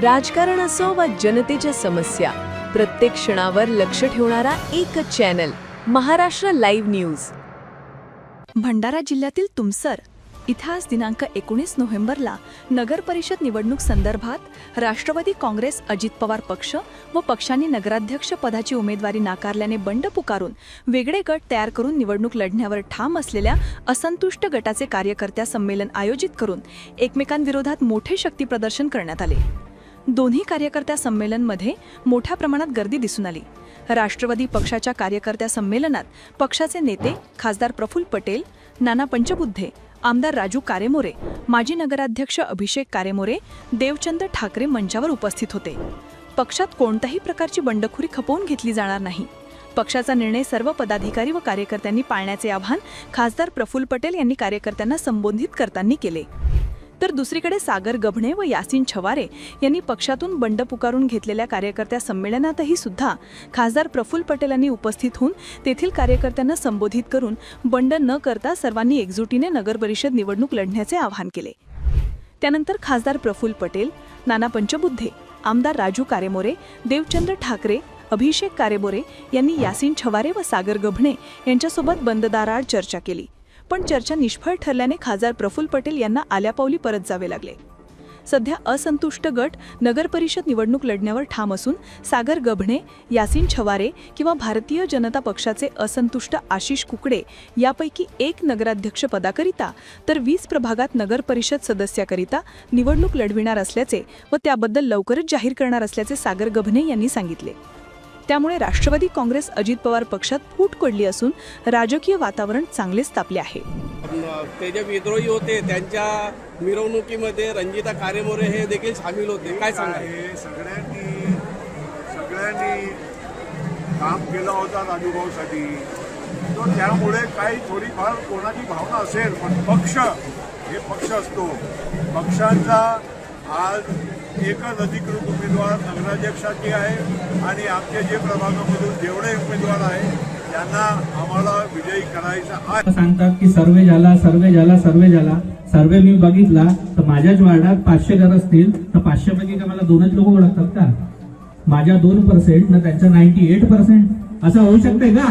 राजकारण असो वा जनतेच्या समस्या प्रत्येक क्षणावर लक्ष ठेवणारा एकच channel Maharashtra live news Bhandara जिल्ह्यातील तुमसर इथं आज दिनांक एकोणीस नोव्हेंबरला नगर परिषद निवडणूक संदर्भात राष्ट्रवादी काँग्रेस अजित पवार पक्ष व पक्षांनी नगराध्यक्ष पदाची उमेदवारी नाकारल्याने बंड पुकारून वेगळे गट तयार करून निवडणूक लढण्यावर ठाम असलेल्या असंतुष्ट गटाचे कार्यकर्त्या संमेलन आयोजित करून एकमेकांविरोधात मोठे शक्तीप्रदर्शन करण्यात आले. दोन्ही कार्यकर्त्या संमेलनमध्ये मोठ्या प्रमाणात गर्दी दिसून आली. राष्ट्रवादी पक्षाच्या कार्यकर्त्या संमेलनात पक्षाचे नेते खासदार प्रफुल्ल पटेल नाना पंचबुद्धे आमदार राजू कारेमोरे माजी नगराध्यक्ष अभिषेक कारेमोरे देवचंद ठाकरे मंचावर उपस्थित होते. पक्षात कोणत्याही प्रकारची बंडखोरी खपवून घेतली जाणार नाही. पक्षाचा निर्णय सर्व पदाधिकारी व कार्यकर्त्यांनी पाळण्याचे आवाहन खासदार प्रफुल्ल पटेल यांनी कार्यकर्त्यांना संबोधित करताना केले. तर दुसरीकडे सागर गभणे व यासिन छवारे यांनी पक्षातून बंड पुकारून घेतलेल्या कार्यकर्त्या संमेलनातही सुद्धा खासदार प्रफुल्ल पटेल यांनी उपस्थित होऊन तेथील कार्यकर्त्यांना संबोधित करून बंड न करता सर्वांनी एकजुटीने नगर परिषद निवडणूक लढण्याचे आवाहन केले. त्यानंतर खासदार प्रफुल्ल पटेल नाना पंचबुद्धे आमदार राजू कारेमोरे देवचंद्र ठाकरे अभिषेक कारेमोरे यांनी यासिन छवारे व सागर गभणे यांच्यासोबत बंददाराआड चर्चा केली. पण चर्चा निष्फळ ठरल्याने खासदार प्रफुल्ल पटेल यांना आल्यापावली परत जावे लागले. सध्या असंतुष्ट गट नगरपरिषद निवडणूक लढण्यावर ठाम असून सागर गभणे यासिन छवारे किंवा भारतीय जनता पक्षाचे असंतुष्ट आशिष कुकडे यापैकी एक नगराध्यक्ष पदाकरिता तर वीस प्रभागात नगरपरिषद सदस्याकरिता निवडणूक लढविणार असल्याचे व त्याबद्दल लवकरच जाहीर करणार असल्याचे सागर गभणे यांनी सांगितले. त्यामुळे राष्ट्रवादी काँग्रेस अजित पवार पक्षात फूट पडली असून राजकीय वातावरण चांगलेच तापले आहे. ते जे विद्रोही होते त्यांच्या मिरवणुकीमध्ये रंजिता कारेमोरे हे देखील सामील होते. काय सांगा आहे? सगळ्यांनी सगळ्यांनी काम केलं होतं राजूभाऊसाठी. तर त्यामुळे काही थोडीफार कोणाची भावना असेल पण पक्ष हे पक्ष असतो. पक्षांचा आज एकच अधिकृत उमेदवार नगराध्यक्षाची आहे आणि आमचे जे प्रभागामधून जेवढे उमेदवार आहे त्यांना आम्हाला विजयी करायचा आहे. सांगतात की सर्वे झाला सर्वे झाला सर्वे झाला. सर्वे मी बघितला तर माझ्याच वार्डात पाचशे घर असतील तर पाचशे पैकी का मला दोनच लोक ओळखतात का? माझ्या दोन पर्सेंट ना त्यांच्या नाईन्टी एट पर्सेंट असं होऊ शकते का?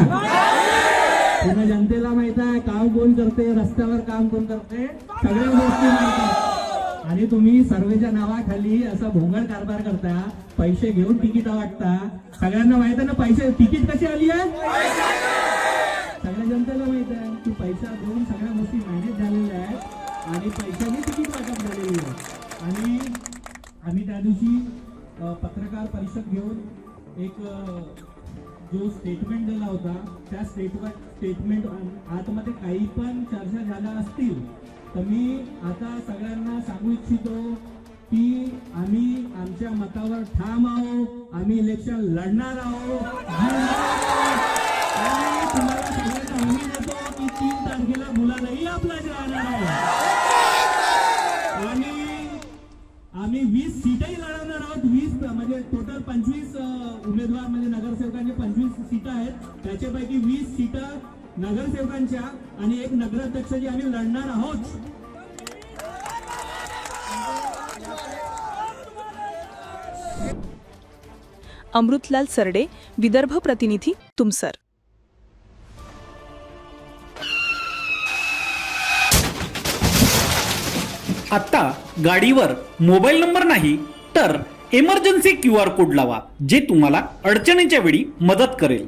पुन्हा जनतेला माहीत आहे काम कोण करते रस्त्यावर काम कोण करते सगळ्या गोष्टी माहिती आणि तुम्ही सर्वेच्या नावाखाली असा भोंगळ कारभार करता पैसे घेऊन तिकीट वाटता. सगळ्यांना माहीत आहे ना पैसे तिकीट कशी आली आहे? सगळ्या जनतेला माहीत आहे की पैसा देऊन सगळ्या गोष्टी मॅनेज झालेल्या आहेत आणि पैशाने तिकीट वाटप झालेली आहे. आणि आम्ही त्या दिवशी पत्रकार परिषद घेऊन एक जो स्टेटमेंट दिला होता त्या स्टेटमेंट स्टेटमेंट आतमध्ये काही पण चर्चा झाल्या असतील तर मी आता सगळ्यांना सांगू इच्छितो की आम्ही आमच्या मतावर ठाम आहोत. आम्ही इलेक्शन लढणार आहोत. तुम्हाला सगळ्यांना की तीन तारखेला मुलालाही आपला राहणार आहे. आणि आम्ही वीस सीटही लढवणार आहोत. वीस म्हणजे टोटल पंचवीस उमेदवार म्हणजे नगरसेवकांचे पंचवीस सीट आहेत. त्याच्यापैकी वीस सीट नगरसेवकांच्या आणि एक नगराध्यक्षाची आम्ही लढणार आहोत. अमृतलाल सरडे विदर्भ प्रतिनिधी तुमसर. आता गाडीवर मोबाईल नंबर नाही तर इमर्जन्सी क्यू आर कोड लावा जे तुम्हाला अडचणीच्या वेळी मदत करेल.